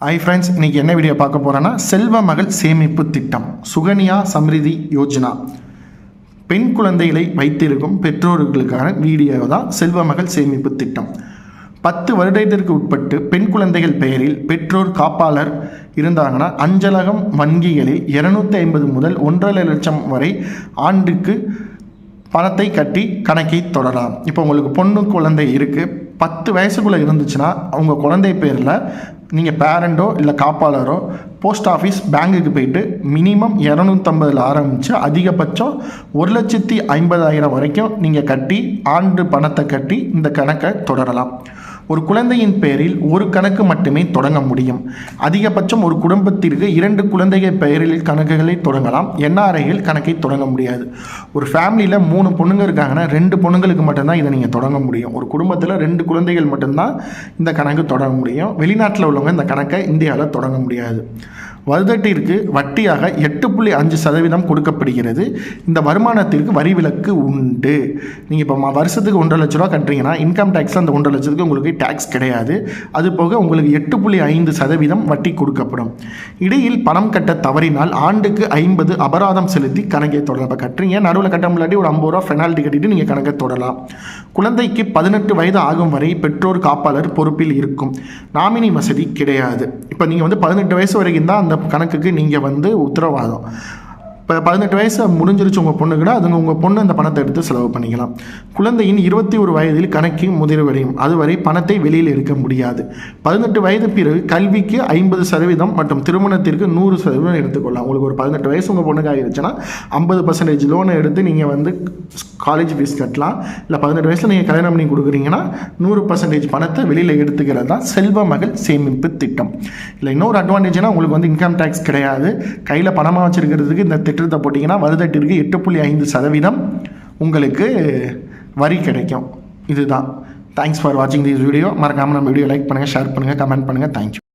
Hi friends இன்றைக்கி என்ன video பார்க்க போகிறேன்னா செல்வ மகள் சேமிப்பு திட்டம் சுகன்யா சம்ரிதி யோஜனா. பெண் குழந்தைகளை வைத்திருக்கும் பெற்றோர்களுக்கான வீடியோ தான் செல்வ மகள் சேமிப்பு திட்டம். பத்து வருடத்திற்கு உட்பட்டு பெண் குழந்தைகள் பெயரில் பெற்றோர் காப்பாளர் இருந்தாங்கன்னா அஞ்சலகம் வங்கிகளில் இருநூத்தி ஐம்பது முதல் ஒன்றரை லட்சம் வரை ஆண்டுக்கு பணத்தை கட்டி கணக்கை தொடரலாம். இப்போ உங்களுக்கு பொண்ணு குழந்தை இருக்குது பத்து வயசுக்குள்ளே இருந்துச்சுன்னா அவங்க குழந்தை பேரில் நீங்கள் பேரண்டோ இல்லை காப்பாளரோ போஸ்ட் ஆஃபீஸ் பேங்குக்கு போயிட்டு மினிமம் இரநூத்தம்பதில் ஆரம்பித்து அதிகபட்சம் ஒரு லட்சத்தி ஐம்பதாயிரம் வரைக்கும் நீங்கள் கட்டி ஆண்டு பணத்தை கட்டி இந்த கணக்கை தொடரலாம். ஒரு குழந்தையின் பெயரில் ஒரு கணக்கு மட்டுமே தொடங்க முடியும். அதிகபட்சம் ஒரு குடும்பத்திற்கு இரண்டு குழந்தைகள் பெயரில் கணக்குகளை தொடங்கலாம். என்ஆர்ஐயில் கணக்கை தொடங்க முடியாது. ஒரு ஃபேமிலியில் மூணு பொண்ணுங்க இருக்காங்கன்னா ரெண்டு பொண்ணுங்களுக்கு மட்டும்தான் இதை நீங்கள் தொடங்க முடியும். ஒரு குடும்பத்தில் ரெண்டு குழந்தைகள் மட்டும்தான் இந்த கணக்கு தொடங்க முடியும். வெளிநாட்டில் உள்ளவங்க இந்த கணக்கை இந்தியாவில் தொடங்க முடியாது. வருதட்டிற்கு வட்டியாக எட்டு புள்ளி அஞ்சு சதவீதம் கொடுக்கப்படுகிறது. இந்த வருமானத்திற்கு வரி விலக்கு உண்டு. நீங்கள் இப்போ வருஷத்துக்கு ஒன்றரை லட்ச ரூபா கட்டுறீங்கன்னா இன்கம் டேக்ஸில் அந்த ஒன்றரை லட்சத்துக்கு உங்களுக்கு டேக்ஸ் கிடையாது. அது போக உங்களுக்கு எட்டு புள்ளி ஐந்து சதவீதம் வட்டி கொடுக்கப்படும். இடையில் பணம் கட்ட தவறினால் ஆண்டுக்கு ஐம்பது அபராதம் செலுத்தி கணக்கை தொடரலாம். இப்போ கட்டுறீங்க நடுவில் கட்ட முன்னாடி ஒரு ஐம்பது ரூபா பெனால்ட்டி கட்டிட்டு நீங்கள் கணக்கை தொடரலாம். குழந்தைக்கு பதினெட்டு வயது ஆகும் வரை பெற்றோர் காப்பாளர் பொறுப்பில் இருக்கும். நாமினி வசதி கிடையாது. இப்போ நீங்கள் வந்து பதினெட்டு வயசு வரைக்கும் தான் அந்த கணக்குக்கு நீங்கள் வந்து உத்தரவாதம். இப்போ பதினெட்டு வயசு முடிஞ்சிருச்சு உங்கள் பொண்ணுக்குன்னா அதுங்க உங்கள் பொண்ணு அந்த பணத்தை எடுத்து செலவு பண்ணிக்கலாம். குழந்தையின் இருபத்தி ஒரு வயதில் கணக்கு முதிர்வடையும். அதுவரை பணத்தை வெளியில் எடுக்க முடியாது. பதினெட்டு வயது பிறகு கல்விக்கு ஐம்பது சதவீதம் மற்றும் திருமணத்திற்கு நூறு சதவீதம் எடுத்துக்கொள்ளலாம். உங்களுக்கு ஒரு பதினெட்டு வயசு உங்கள் பொண்ணுக்கு ஆகிருச்சுன்னா ஐம்பது பர்சன்டேஜ் லோனை எடுத்து நீங்கள் வந்து காலேஜ் ஃபீஸ் கட்டலாம். இல்லை பதினெட்டு வயசில் நீங்கள் கல்யாணம் பண்ணி கொடுக்குறீங்கன்னா நூறு பர்சன்டேஜ் பணத்தை வெளியில் எடுத்துக்கிறது தான் செல்வ மகள் சேமிப்பு திட்டம். இல்லை இன்னொரு அட்வான்டேஜ்னால் உங்களுக்கு வந்து இன்கம் டேக்ஸ் கிடையாது. கையில் பணமாக வச்சுருக்கிறதுக்கு இந்த திட்டத்தை போட்டிங்கன்னா வருடத்திற்கு எட்டு புள்ளி ஐந்து சதவீதம் உங்களுக்கு வரி கிடைக்கும். இதுதான். தேங்க்ஸ் ஃபார் வாட்சிங் திஸ் வீடியோ மறக்காமல் நம்ம வீடியோ லைக் பண்ணுங்கள் ஷேர் பண்ணுங்கள் கமெண்ட் பண்ணுங்கள் தேங்க்யூ